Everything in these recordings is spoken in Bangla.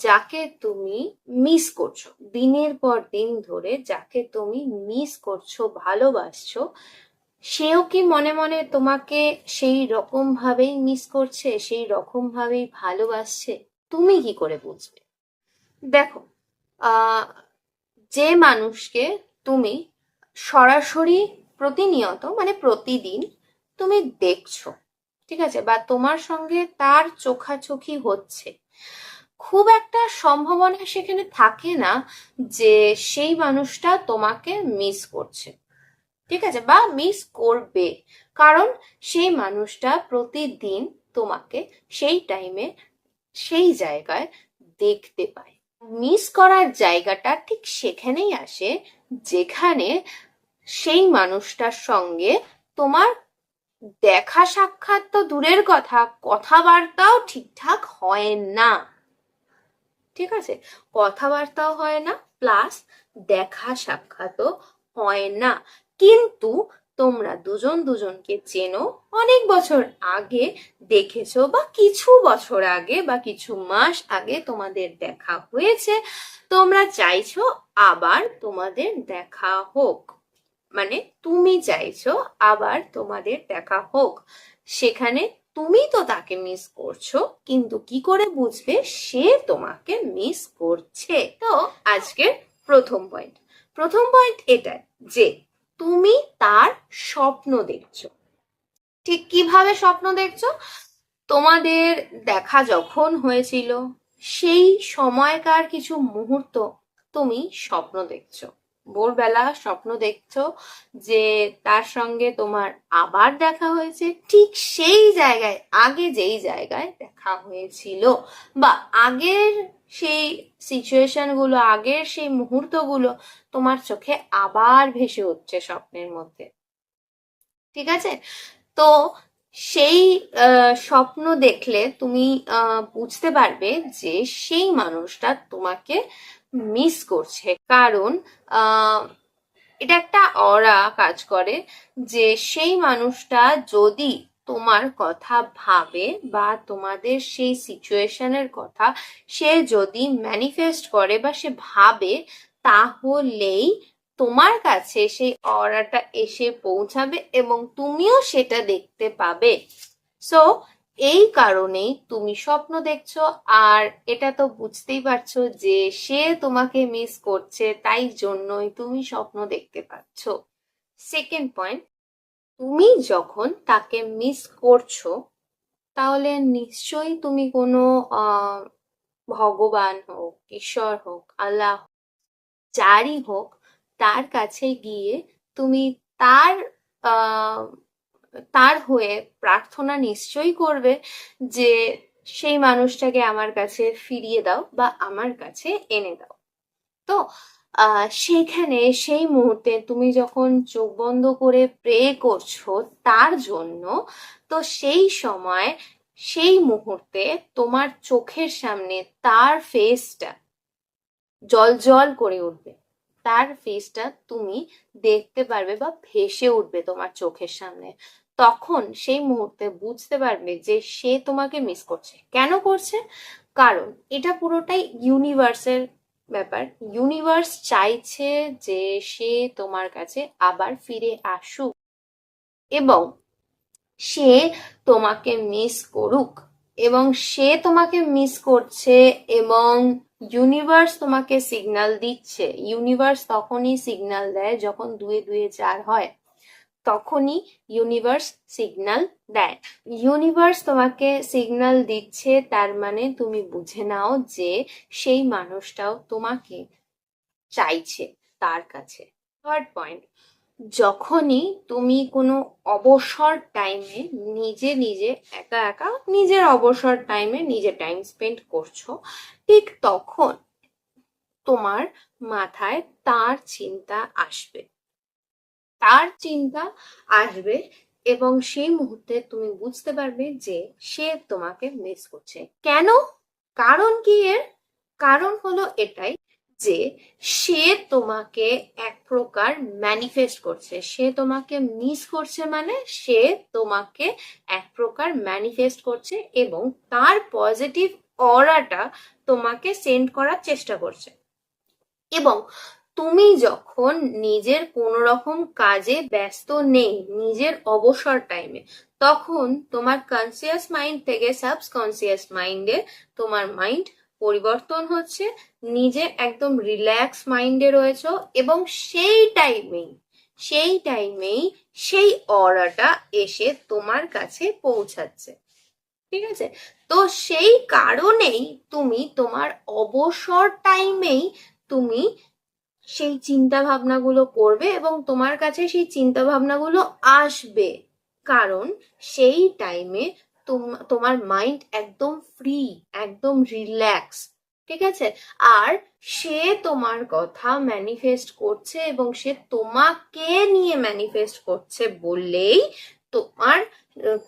যাকে তুমি মিস করছ। দিনের পর দিন ধরে যাকে তুমি মিস করছ, ভালোবাসছো, সেও কি মনে মনে তোমাকে সেই রকম ভাবেই মিস করছে, সেই রকম ভাবেই ভালোবাসছে? তুমি কি করে বুঝবে? দেখো যে মানুষকে তুমি সরাসরি প্রতিনিয়ত মানে প্রতিদিন তুমি দেখছ, ঠিক আছে? বা তোমার সঙ্গে তার চোখাচোখি হচ্ছে। খুব একটা সম্ভাবনা সেখানে থাকে না যে সেই মানুষটা তোমাকে মিস করছে। ঠিক আছে? বা মিস করবে। কারণ সেই মানুষটা প্রতিদিন তোমাকে সেই টাইমে সেই জায়গায় দেখতে পায়। মিস করার জায়গাটা ঠিক সেখানেই আসে যেখানে সেই মানুষটার সঙ্গে তোমার দেখা সাক্ষাৎ তো দূরের কথা, কথাবার্তাও ঠিকঠাক হয় না। ঠিক আছে? কথাবার্তাও হয় না প্লাস দেখা সাক্ষাৎও হয় না। কিন্তু তোমরা দুজন দুজনকে চেনো, অনেক বছর আগে দেখেছ বা কিছু বছর আগে বা কিছু মাস আগে তোমাদের দেখা হয়েছে। তোমরা চাইছো আবার তোমাদের দেখা হোক। মানে তুমি চাইছো আবার তোমাদের দেখা হোক। সেখানে তুমি তো তাকে মিস করছ, কিন্তু কি করে বুঝবে সে তোমাকে মিস করছে? তো আজকের প্রথম পয়েন্ট প্রথম পয়েন্ট এটা যে তুমি তার স্বপ্ন দেখছ। ঠিক কীভাবে স্বপ্ন দেখছ? তোমাদের দেখা যখন হয়েছিল, সেই সময়কার কিছু মুহূর্ত তুমি স্বপ্ন দেখছ। ভোরবেলা স্বপ্ন দেখছ যে তার সঙ্গে তোমার আবার দেখা হয়েছে? ঠিক সেই জায়গায়, আগে যেই জায়গায় দেখা হয়েছিল। বা আগের সেই সিচুয়েশনগুলো, আগের সেই মুহূর্তগুলো তোমার চোখে আবার ভেসে উঠছে স্বপ্নের মধ্যে। ঠিক আছে? তো সেই স্বপ্ন দেখলে তুমি বুঝতে পারবে যে সেই মানুষটা তোমাকে মিস করছে। কারণ এটা একটা অরা কাজ করে যে সেই মানুষটা যদি তোমার কথা ভাবে বা তোমাদের সেই সিচুয়েশনের কথা সে যদি ম্যানিফেস্ট করে বা সে ভাবে, তাহলেই তোমার কাছে সেই অরাটা এসে পৌঁছাবে এবং তুমিও সেটা দেখতে পাবে। সো এই কারণেই তুমি স্বপ্ন দেখছ আর এটা তো বুঝতেই পারছ যে সে তোমাকে মিস করছে, তাই জন্যই তুমি স্বপ্ন দেখতে পাচ্ছ। সেকেন্ড পয়েন্ট তুমি যখন তাকে মিস করছ, তাহলে নিশ্চয়ই তুমি কোনো ভগবান হোক, ঈশ্বর হোক, আল্লাহ যারই হোক, তার কাছে গিয়ে তুমি তার তার হয়ে প্রার্থনা নিশ্চয়ই করবে যে সেই মানুষটাকে আমার কাছে ফিরিয়ে দাও বা আমার কাছে এনে দাও। তো সেখানে সেই মুহূর্তে তুমি যখন চোখ বন্ধ করে প্রে করছ তার জন্য, তো সেই সময়, সেই মুহূর্তে তোমার চোখের সামনে তার ফেসটা জল জল করে উঠবে। তার ফেসটা তুমি দেখতে পারবে বা ভেসে উঠবে তোমার চোখের সামনে। তখন সেই মুহূর্তে বুঝতে পারবে যে সে তোমাকে মিস করছে। কেন করছে? কারণ এটা পুরোটাই ইউনিভার্সের ব্যাপার। ইউনিভার্স চাইছে যে সে তোমার কাছে আবার ফিরে আসুক এবং সে তোমাকে মিস করুক এবং সে তোমাকে মিস করছে এবং ইউনিভার্স তোমাকে সিগন্যাল দিচ্ছে। ইউনিভার্স তখনই সিগন্যাল দেয় যখন দুয়ে দুয়ে চার হয়। তখনই ইউনিভার্স সিগনাল দেয়। ইউনিভার্স তোমাকে সিগন্যাল দিচ্ছে, তার মানে তুমি বুঝে নাও যে সেই মানুষটাও তোমাকে চাইছে তার কাছে। থার্ড পয়েন্ট যখনই তুমি কোনো অবসর টাইমে নিজে নিজে একা একা নিজের অবসর টাইমে নিজে টাইম স্পেন্ড করছ, ঠিক তখন তোমার মাথায় তার চিন্তা আসবে। তার চিন্তা আসবে এবং সেই মুহূর্তে তুমি বুঝতে পারবে যে সে তোমাকে মিস করছে। কেন? কারণ কি এর? কারণ হলো এটাই যে সে তোমাকে এক প্রকার ম্যানিফেস্ট করছে। সে তোমাকে মিস করছে মানে সে তোমাকে এক প্রকার ম্যানিফেস্ট করছে এবং তার পজিটিভ অরাটা তোমাকে সেন্ড করার চেষ্টা করছে। এবং তুমি যখন নিজের কোনো রকম কাজে ব্যস্ত নেই, নিজের অবসর টাইমে তখন তোমার কনসিয়াস মাইন্ড থেকে সাবকনসিয়াস মাইন্ডে তোমার মাইন্ড পরিবর্তন হচ্ছে, নিজে একদম রিল্যাক্স মাইন্ডে রয়েছো এবং সেই টাইমেই সেই টাইমেই সেই অরাটা এসে তোমার কাছে পৌঁছাচ্ছে। ঠিক আছে? তো সেই কারণেই তুমি তোমার অবসর টাইমেই তুমি সেই চিন্তা ভাবনাগুলো করবে এবং তোমার কাছে সেই চিন্তা ভাবনাগুলো আসবে। কারণ সেই টাইমে তোমার মাইন্ড একদম ফ্রি একদম রিল্যাক্স ঠিক আছে? আর সে তোমার কথা ম্যানিফেস্ট করছে এবং সে তোমাকে নিয়ে ম্যানিফেস্ট করছে বললেই তোমার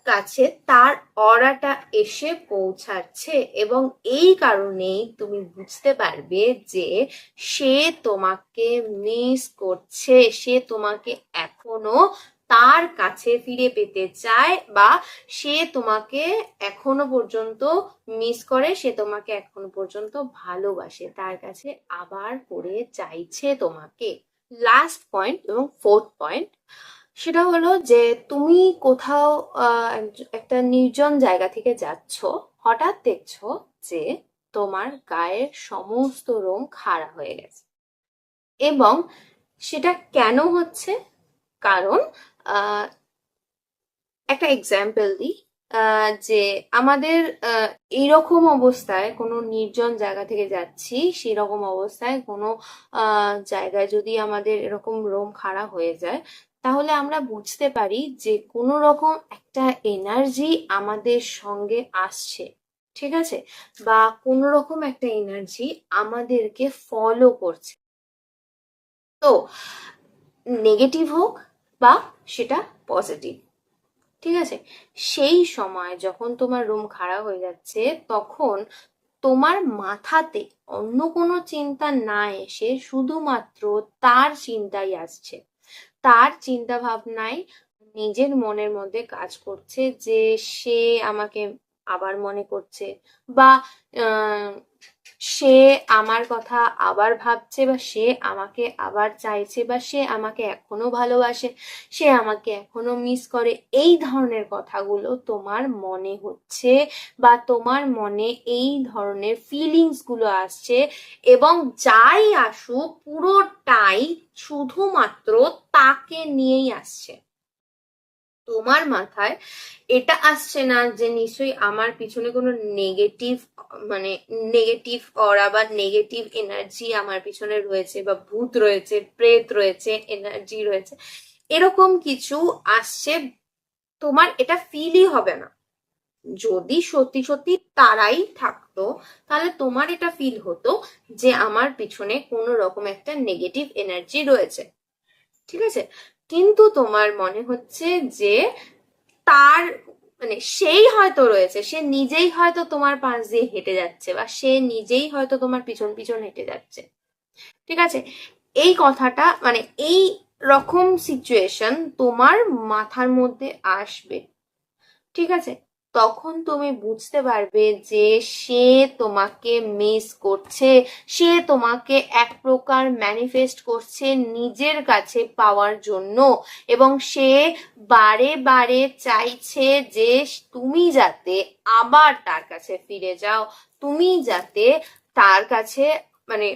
কাছে তার অরাটা এসে পৌঁছাচ্ছে এবং এই কারণেই তুমি বুঝতে পারবে যে সে তোমাকে মিস করছে, সে তোমাকে এখনও তার কাছে ফিরে পেতে চায় বা সে তোমাকে এখনও পর্যন্ত মিস করে, সে তোমাকে এখনও পর্যন্ত ভালোবাসে, তার কাছে আবার করে চাইছে তোমাকে। লাস্ট পয়েন্ট এবং ফোর্থ পয়েন্ট সেটা হলো যে তুমি কোথাও একটা নির্জন জায়গা থেকে যাচ্ছ, হঠাৎ দেখছ যে তোমার গায়ের সমস্ত রোম খাড়া হয়ে গেছে। এবং সেটা কেন হচ্ছে? কারণ একটা এক্সাম্পল দিই যে আমাদের এইরকম অবস্থায় কোনো নির্জন জায়গা থেকে যাচ্ছি, সেরকম অবস্থায় কোনো জায়গায় যদি আমাদের এরকম রোম খাড়া হয়ে যায় তাহলে আমরা বুঝতে পারি যে কোনো রকম একটা এনার্জি আমাদের সঙ্গে আসছে, ঠিক আছে? বা কোনো রকম একটা এনার্জি আমাদেরকে ফলো করছে। তো নেগেটিভ হোক বা সেটা পজিটিভ ঠিক আছে? সেই সময় যখন তোমার রুম খারাপ হয়ে যাচ্ছে, তখন তোমার মাথাতে অন্য কোনো চিন্তা না এসে শুধুমাত্র তার চিন্তাই আসছে। তার চিন্তা ভাবনায় নিজের মনের মধ্যে কাজ করছে যে সে আমাকে আবার মনে করছে বা সে আমার কথা আবার ভাবছে বা সে আমাকে আবার চাইছে বা সে আমাকে এখনও ভালোবাসে, সে আমাকে এখনও মিস করে, এই ধরনের কথাগুলো তোমার মনে হচ্ছে বা তোমার মনে এই ধরনের ফিলিংসগুলো আসছে এবং যাই আসুক পুরোটাই শুধুমাত্র তাকে নিয়েই আসছে। তোমার মাথায় এটা আসছে না যে নিশ্চয়ই আমার পিছনে কোনো নেগেটিভ মানে নেগেটিভ অরা বা নেগেটিভ এনার্জি আমার পিছনে রয়েছে বা ভূত রয়েছে, প্রেত রয়েছে এনার্জি রয়েছে, এরকম কিছু আসছে, তোমার এটা ফিলই হবে না। যদি সত্যি সত্যি তারাই থাকতো, তাহলে তোমার এটা ফিল হতো যে আমার পিছনে কোনো রকম একটা নেগেটিভ এনার্জি রয়েছে। ঠিক আছে? কিন্তু তোমার মনে হচ্ছে যে তার মানে সেই হয়তো রয়েছে, সে নিজেই হয়তো তোমার পাশ দিয়ে হেঁটে যাচ্ছে বা সে নিজেই হয়তো তোমার পিছন পিছন হেঁটে যাচ্ছে। ঠিক আছে? এই কথাটা মানে এই রকম সিচুয়েশন তোমার মাথার মধ্যে আসবে। ঠিক আছে? তখন তুমি বুঝতে পারবে যে সে তোমাকে মিস করছে, সে তোমাকে এক প্রকার ম্যানিফেস্ট করছে নিজের কাছে পাওয়ার জন্য এবং সে বারে বারে চাইছে যে তুমি যাতে আবার তার কাছে ফিরে যাও, তুমি যাতে তার কাছে মানে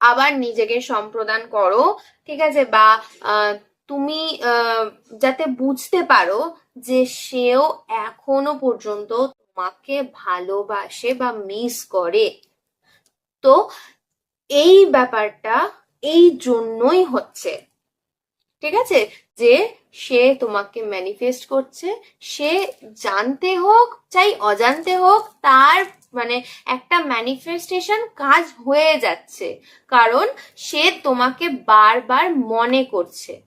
আবার নিজেকে সম্প্রদান করো, ঠিক আছে? বা তুমি যাতে বুঝতে পারো যে সেও এখনও পর্যন্ত তোমাকে ভালোবাসে বা মিস করে। তো এই ব্যাপারটা এই জন্যই হচ্ছে। ঠিক আছে? যে সে তোমাকে ম্যানিফেস্ট করছে, সে জানতে হোক, চাই অজান্তে হোক, তার মানে একটা ম্যানিফেস্টেশন কাজ হয়ে যাচ্ছে। কারণ সে তোমাকে বারবার মনে করছে।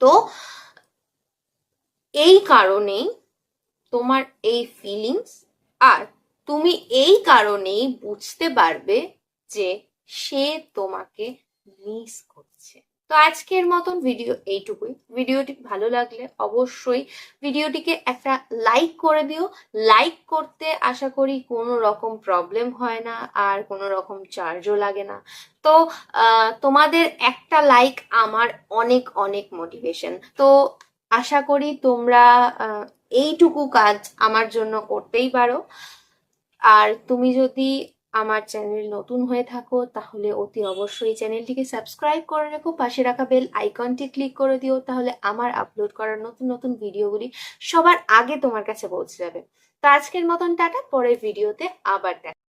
তো এই কারণেই তোমার এই ফিলিংস আর তুমি এই কারণেই বুঝতে পারবে যে সে তোমাকে মিস করছে। তো আজকের মতন ভিডিও এইটুকুই। ভিডিওটি ভালো লাগলে অবশ্যই ভিডিওটিকে একটা লাইক করে দিও। লাইক করতে আশা করি কোনো রকম প্রবলেম হয় না, আর কোনো রকম চার্জও লাগে না। তো তোমাদের একটা লাইক আমার অনেক অনেক মোটিভেশন তো আশা করি তোমরা এইটুকু কাজ আমার জন্য করতেই পারো। আর তুমি যদি আমার চ্যানেল নতুন হয়ে থাকো, তাহলে অতি অবশ্যই চ্যানেলটিকে সাবস্ক্রাইব করে রেখো, পাশে রাখা বেল আইকনটি ক্লিক করে দিও, তাহলে আমার আপলোড করার নতুন নতুন ভিডিওগুলি সবার আগে তোমার কাছে পৌঁছে যাবে। তো আজকের মতন, টাটা, পরের ভিডিওতে আবার দেখা